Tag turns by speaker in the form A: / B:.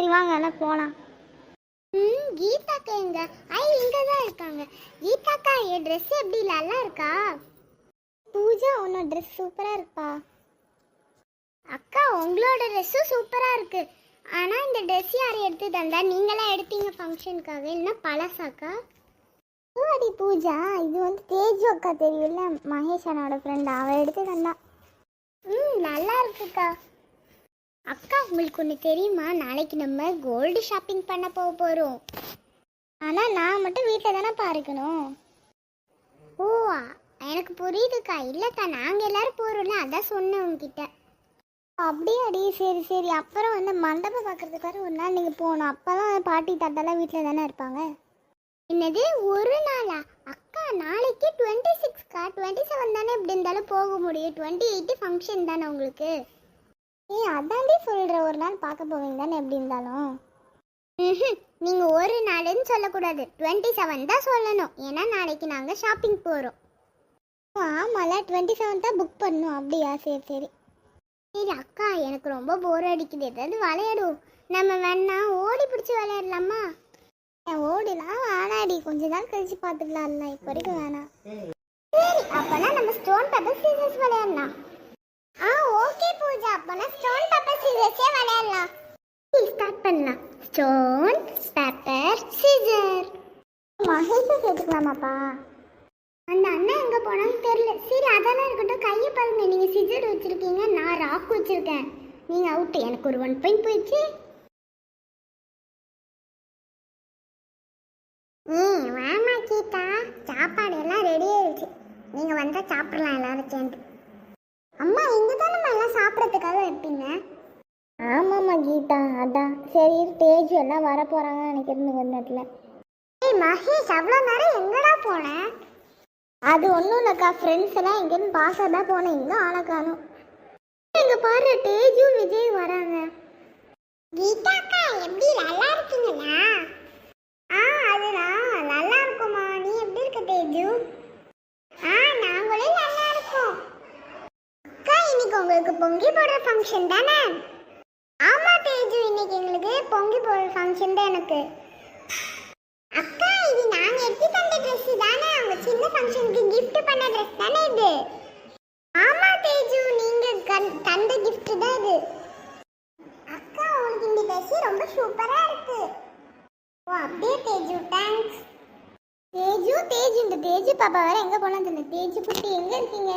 A: சரி வாங்க எல்லாம் போகலாம்
B: ம் கீதாக்கா எங்க ஐ இங்க தான் இருக்காங்க. கீதாக்கா என் ட்ரெஸ் எப்படி நல்லா இருக்கா?
A: பூஜா உன்னோட ட்ரெஸ் சூப்பராக இருப்பா.
B: அக்கா உங்களோட ட்ரெஸ்ஸும் சூப்பரா இருக்கு. ஆனா இந்த ட்ரெஸ் யார் எடுத்து தந்தா? நீங்களாம் எடுத்தீங்க ஃபங்க்ஷனுக்காக இல்லைன்னா பழசாக்கா?
A: அடி பூஜா இது வந்து தேஜு அக்கா தெரியும்ல மகேஷ் அண்ணோட ஃப்ரெண்ட் அவள் எடுத்து தந்தா.
B: ம் நல்லா இருக்குக்கா. அக்கா உங்களுக்கு ஒன்று தெரியுமா? நாளைக்கு நம்ம கோல்டு ஷாப்பிங் பண்ண போக போகிறோம்
A: ஆனால் நான் மட்டும் வீட்டில் தானேப்பா இருக்கணும்
B: ஓ எனக்கு புரியுதுக்கா. இல்லைக்கா நாங்கள் எல்லாரும் போகிறோம்ல அதான் சொன்னேன் உங்ககிட்ட
A: அப்படியே அடி சரி சரி. அப்புறம் வந்து மண்டபம் பார்க்கறதுக்காக ஒரு நாள் நீங்கள் போகணும். அப்போ தான் பாட்டி தாத்தாலாம் வீட்டில் தானே இருப்பாங்க.
B: என்னது ஒரு நாளா? அக்கா நாளைக்கு டுவெண்ட்டி சிக்ஸ்க்கா டுவெண்ட்டி செவன் தானே இப்படி இருந்தாலும் போக முடியும். டுவெண்ட்டி எயிட்டு ஃபங்க்ஷன் தானே உங்களுக்கு?
A: நீ அதாண்டி சொல்கிற ஒரு நாள் பார்க்க போவீங்க தானே எப்படி இருந்தாலும்.
B: நீங்க ஒரு நாளுன்னு சொல்லக்கூடாது. டுவெண்ட்டி செவன் தான் சொல்லணும். ஏன்னா நாளைக்கு நாங்க ஷாப்பிங் போறோம்.
A: ஆமால. டுவெண்ட்டி செவன் தான் புக் பண்ணணும். அப்படியா? சரி சரி.
B: சரி அக்கா எனக்கு ரொம்ப போர் அடிக்குது. ஏதாவது விளையாடுவோம் நம்ம வேணா ஓடி பிடிச்சி விளையாடலாமா?
A: ஓடிலாம் வேணாடி கொஞ்ச நாள் கழிச்சு பார்த்துக்கலாம்ல. இப்போ வரைக்கும் வேணாம்.
B: சரி அப்பனா நம்ம ஸ்டோன் பேப்பர் சீசர்ஸ் விளையாடலாம் ஆ ஓகே பூஜா அப்பனா ஸ்டோன் பேப்பர் சீசர்ஸே விளையாடலாம் ஸ்டார்ட் பண்ணலாம் ஸ்டோன் பேப்பர் சீசர்
A: மகேஷை சேர்த்துக்கலாமாப்பா?
B: அந்த அண்ணா எங்க போனான்னு தெரியல. சரி அதெல்லாம் இருக்கட்டும். கையை பாருங்க. நீங்க சிசர் வச்சிருக்கீங்க. நான் ராக் வச்சிருக்கேன். நீங்க அவுட் எனக்கு ஒரு ஒன் பாயிண்ட் போயிடுச்சு. ம் வேமா கீதா. சாப்பாடு எல்லாம் ரெடி ஆயிடுச்சு. நீங்க வந்தா சாப்பிடலாம் எல்லாரும் சேர்ந்து. அம்மா இங்க தான் நம்ம எல்லாம் சாப்பிட்றதுக்காக வைப்பீங்க?
A: ஆமாம் கீதா அதான். சரி தேஜு எல்லாம் வர போகிறாங்க நினைக்கிறது கொஞ்ச நேரத்தில்.
B: ஏய் மகேஷ் அவ்வளோ நேரம் எங்கடா போனேன்
A: அது ஒன்றும் இல்லைக்கா ஃப்ரெண்ட்ஸ் எல்லாம் எங்கேருந்து பாச தான் போனேன். இன்னும் ஆளை காணும்.
B: இங்கே பாரு தேஜு விஜய் வராங்க. கீதாக்கா எப்படி நல்லா இருக்கீங்களா? ஆ அதுதான் நல்லா இருக்குமா நீ எப்படி இருக்க தேஜு? ஆ நாங்களும் நல்லா இருக்கோம். அக்கா இன்னைக்கு உங்களுக்கு பொங்கி போடுற ஃபங்க்ஷன் தானே? ஆமா தேஜு இன்னைக்கு எங்களுக்கு பொங்கி போல் ஃபங்க்ஷன் தான் எனக்கு. அக்கா இது நாங்க எடுத்து தந்த Dress தானே அவங்க சின்ன ஃபங்க்ஷனுக்கு கிஃப்ட் பண்ண Dress தானே இது? ஆமா தேஜு நீங்க கண்- தந்த gift தான் இது. அக்கா உங்களுக்கு இந்த Dress ரொம்ப சூப்பரா இருக்கு. ஓ அப்படியே தேஜு தேங்க்ஸ்
A: தேஜு தேஜு இந்த தேஜு பாப்பா வேற எங்கே போனா தெரியல. தேஜு குட்டி எங்கே இருக்கீங்க?